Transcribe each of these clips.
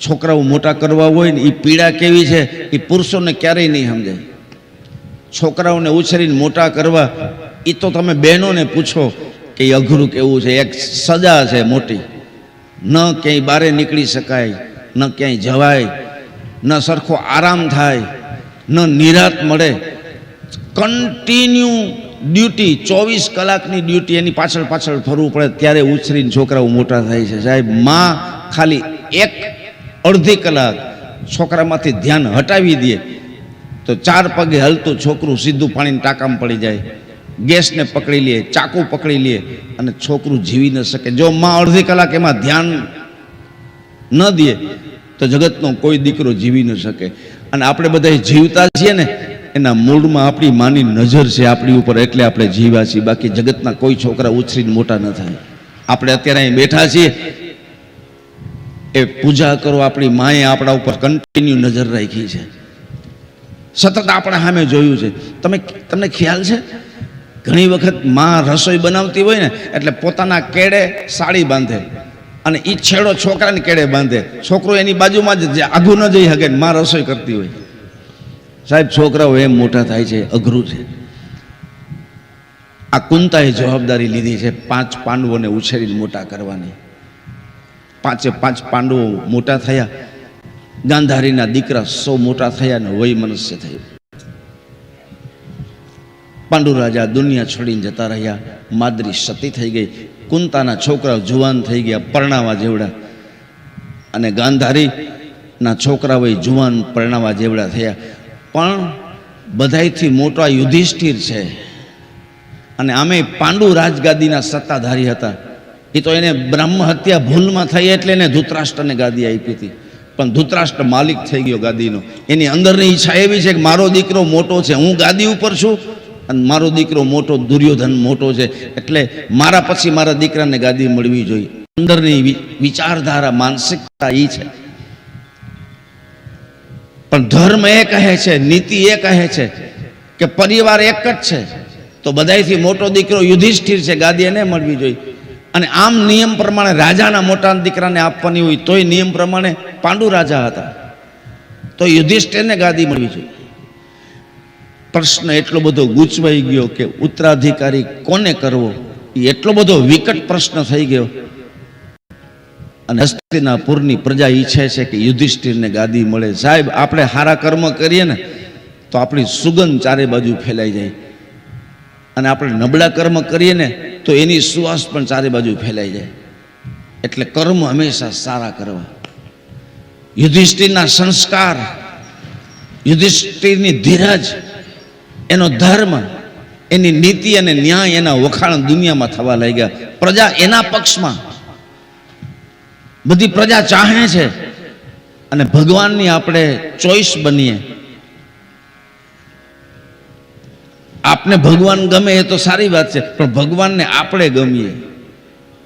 છોકરાઓ મોટા કરવા હોય ને એ પીડા કેવી છે એ પુરુષોને ક્યારેય નહીં સમજાય. છોકરાઓને ઉછેરીને મોટા કરવા એ તો તમે બહેનોને પૂછો કે એ અઘરું કેવું છે, એક સજા છે મોટી. ન ક્યાંય બારે નીકળી શકાય, ન ક્યાંય જવાય, ન સરખો આરામ થાય, ન નિરાત મળે. કન્ટિન્યુ ડ્યુટી ચોવીસ કલાકની ડ્યુટી એની પાછળ પાછળ ફરવું પડે, ત્યારે ઉછરીને છોકરાઓ મોટા થાય છે. સાહેબ, માં ખાલી એક અડધી કલાક છોકરામાંથી ધ્યાન હટાવી દે, તો ચાર પગે હલતું છોકરું સીધું પાણીની ટાંકામાં પડી જાય. ગેસને પકડી લે, ચાકુ પકડી લે, અને છોકરું જીવી ન શકે. જો માં અડધી કલાક એમાં ધ્યાન ન દે, તો જગતનો કોઈ દીકરો જીવી ન શકે. અને આપણે બધા જીવતા છીએ ને, એના મૂળમાં આપણી માની નજર છે આપણી ઉપર, એટલે આપણે જીવ્યા છીએ. બાકી જગતના કોઈ છોકરા ઉછરીને મોટા ન થાય. આપણે અત્યારે અહીં બેઠા છીએ એ પૂજા કરો, આપણી માએ આપણા ઉપર કન્ટિન્યુ નજર રાખી છે. સતત આપણા સામે જોયું છે. તમે, તમને ખ્યાલ છે? ઘણી વખતમાં રસોઈ બનાવતી હોય ને, એટલે પોતાના કેડે સાડી બાંધે અને એ છેડો છોકરાને કેડે બાંધે. છોકરો એની બાજુમાં જ આઘું ન જઈ શકે માં રસોઈ કરતી હોય. સાહેબ, છોકરાઓ એમ મોટા થાય છે, અઘરું છે. આ કુંતાએ જવાબદારી લીધી છે, પાંચ પાંડવોને ઉછેરીને મોટા કરવાની. પાંચે પાંચ પાંડવો મોટા થયા. ગાંધારીના દીકરા સૌ મોટા થયા ને વય મનુષ્ય થયું. પાંડુ રાજા દુનિયા છોડીને જતા રહ્યા. માદરી સતી થઈ ગઈ. કુંતાના છોકરાઓ જુવાન થઈ ગયા, પરણાવા જેવડા. અને ગાંધારીના છોકરાઓ જુવાન પરણાવા જેવડા થયા. પણ બધાયથી મોટા યુધિષ્ઠિર છે. અને આમે પાંડુ રાજગાદીના સત્તાધારી હતા. એ તો એને બ્રહ્મ હત્યા ભૂલમાં થઈ એટલે એને ધૂતરાષ્ટ્રને ગાદી આપી હતી. પણ ધૂતરાષ્ટ્ર માલિક થઈ ગયો ગાદીનો. એની અંદરની ઈચ્છા એવી છે કે મારો દીકરો મોટો છે, હું ગાદી ઉપર છું અને મારો દીકરો મોટો, દુર્યોધન મોટો છે. એટલે મારા પછી મારા દીકરાને ગાદી મળવી જોઈએ. અંદરની વિચારધારા, માનસિકતા એ છે. પણ ધર્મ એ કહે છે, નીતિ એ કહે છે કે પરિવાર એક જ છે. તો બધાયથી મોટો દીકરો યુધિષ્ઠિર છે, ગાદી એને મળવી જોઈએ. અને આમ નિયમ પ્રમાણે રાજાના મોટા દીકરાને આપવાની હોય તોય નિયમ પ્રમાણે પાંડુ રાજા હતા. તો યુધિષ્ઠિરને ગાદી મળવી જોઈએ પ્રશ્ન એટલો બધો ગૂંચવાઈ ગયો કે ઉત્તરાધિકારી કોને કરવો? એ એટલો બધો વિકટ પ્રશ્ન થઈ ગયો. અને હસ્તિનાપુરની પ્રજા ઈચ્છે છે કે યુધિષ્ઠિરને ગાદી મળે. સાહેબ, આપણે સારા કર્મ કરીએ ને, તો આપણી સુગંધ ચારે બાજુ ફેલાઈ જાય. અને આપણે નબળા કર્મ કરીએ ને, તો એની સુવાસ પણ ચારે બાજુ ફેલાઈ જાય. એટલે કર્મ હંમેશા સારા કરવા. યુધિષ્ઠિરના સંસ્કાર, યુધિષ્ઠિરની ધીરજ, એનો ધર્મ, એની નીતિ અને ન્યાય એના વખાણ દુનિયામાં થવા લાગ્યા. પ્રજા એના પક્ષમાં. બધી પ્રજા ચાહે છે. અને ભગવાનની આપણે ચોઈસ બનીએ. આપને ભગવાન ગમે એ તો સારી વાત છે, પણ ભગવાનને આપણે ગમીએ.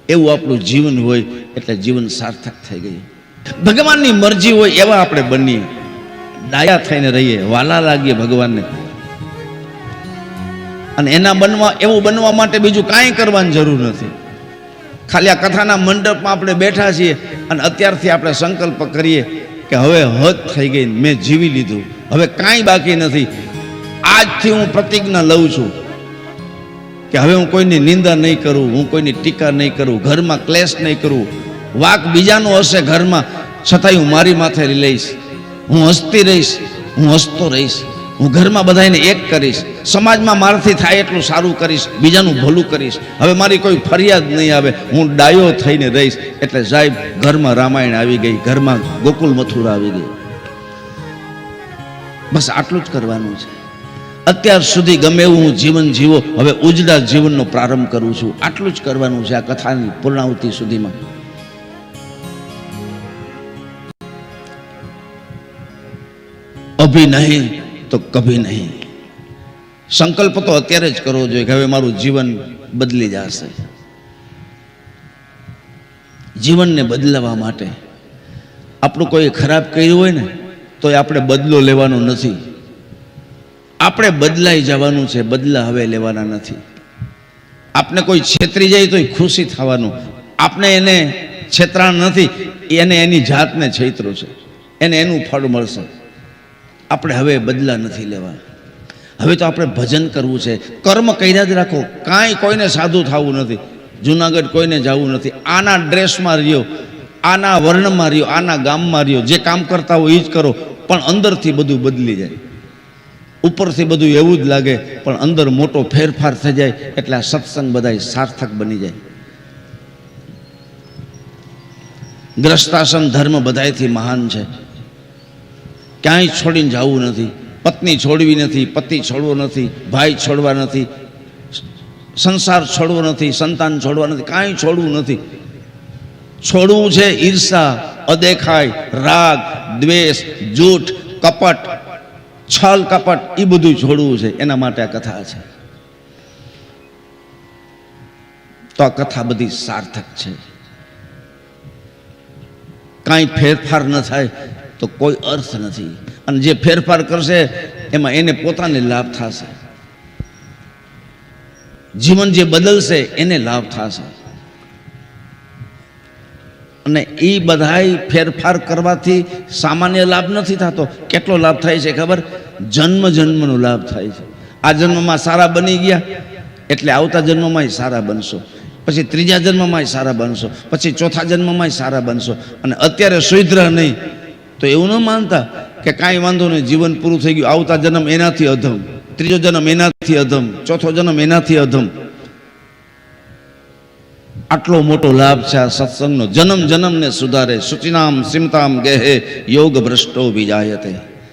એવું આપણું જીવન હોય, એટલે જીવન સાર્થક થઈ ગયું. ભગવાનની મરજી હોય એવા આપણે બનીએ. ડાયા થઈને રહીએ, વાલા લાગીએ ભગવાનને. અને એના બનવા, એવું બનવા માટે બીજું કાંઈ કરવાની જરૂર નથી. ખાલી આ કથાના મંડપમાં આપણે બેઠા છીએ અને અત્યારથી આપણે સંકલ્પ કરીએ કે હવે હદ થઈ ગઈ મેં જીવી લીધું. હવે કાંઈ બાકી નથી. આજથી હું પ્રતિજ્ઞા લઉં છું કે હવે હું કોઈની નિંદા નહીં કરું, હું કોઈની ટીકા નહીં કરું, ઘરમાં ક્લેશ નહીં કરું. વાક બીજાનો હશે ઘરમાં, છતાંય હું મારી માથે લઈશ. હું હસતી રહીશ, હું હસતો રહીશ. હું ઘરમાં બધાને એક કરીશ. સમાજમાં મારાથી થાય એટલું સારું કરીશ, બીજાનું ભલું કરીશ. હવે મારી કોઈ ફરિયાદ નહીં આવે. હું ડાયો થઈને રહીશ. એટલે સાહેબ, ઘરમાં રામાયણ આવી ગઈ, ઘરમાં ગોકુલ મથુરા આવી ગઈ. બસ આટલું જ કરવાનું છે. અત્યાર સુધી ગમે એવું હું જીવન જીવો, હવે ઉજળા જીવનનો પ્રારંભ કરું છું. આટલું જ કરવાનું છે આ કથાની પૂર્ણાવતિ સુધીમાં. અભી નહીં તો કભી નહીં. સંકલ્પ તો અત્યારે જ કરવો જોઈએ કે હવે મારું જીવન બદલી જશે. જીવનને બદલાવા માટે આપણું કોઈ ખરાબ કર્યું હોય ને તો એ આપણે બદલો લેવાનો નથી. આપણે બદલાઈ જવાનું છે, બદલા હવે લેવાના નથી. આપણે કોઈ છેતરી જાય તો ખુશી થવાનું. આપણે એને છેતરાણ નથી, એને એની જાતને છેતરો છે. એને એનું ફળ મળશે. આપણે હવે બદલા નથી લેવા હવે તો આપણે ભજન કરવું છે. કર્મ કર્યા જ રાખો. કાંઈ કોઈને સાધુ થવું નથી. જુનાગઢ કોઈને જવું નથી. આના ડ્રેસમાં રહ્યો, આના વર્ણમાં રહ્યો, આના ગામમાં રહ્યો. જે કામ કરતા હોય એ જ કરો. પણ અંદરથી બધું બદલી જાય. ઉપરથી બધું એવું જ લાગે, પણ અંદર મોટો ફેરફાર થઈ જાય, એટલે આ સત્સંગ બધા સાર્થક બની જાય. ગ્રસ્તાસન ધર્મ બધાયથી મહાન છે. ક્યાંય છોડીને જવું નથી. પત્ની છોડવી નથી, પતિ છોડવો નથી, ભાઈ છોડવા નથી, સંસાર છોડવો નથી, સંતાન છોડવા નથી, કાંઈ છોડવું નથી. છોડવું છે ઈર્ષા, અદેખાય, રાગ, દ્વેષ, જૂઠ, કપટ છલ કપટ એ બધું છોડવું છે, એના માટે આ કથા છે. તો આ કથા બધી સાર્થક છે. કાંઈ ફેરફાર ન થાય તો કોઈ અર્થ નથી. અને જે ફેરફાર કરશે, એમાં એને પોતાને લાભ થશે. જીવન જે બદલશે, એને લાભ થશે. અને એ બધાય ફેરફાર કરવાથી સામાન્ય લાભ નથી થતો. કેટલો લાભ થાય છે ખબર? જન્મ જન્મનો લાભ થાય છે. આ જન્મમાં સારા બની ગયા, એટલે આવતા જન્મમાં સારા બનશો. પછી ત્રીજા જન્મમાં સારા બનશો. પછી ચોથા જન્મમાં સારા બનશો. અને અત્યારે સુધરા નહીં. તો એવું ન માનતા કે કાંઈ વાંધો નહીં, જીવન પૂરું થઈ ગયું. આવતા જન્મ એનાથી અધમ. ત્રીજો જન્મ એનાથી અધમ. ચોથો જન્મ એનાથી અધમ. આટલો મોટો લાભ છે આ સત્સંગનો. જન્મ જન્મને સુધારે. સુચિનામ સિમતામ ગેહે યોગ ભ્રષ્ટો વિજાયતે.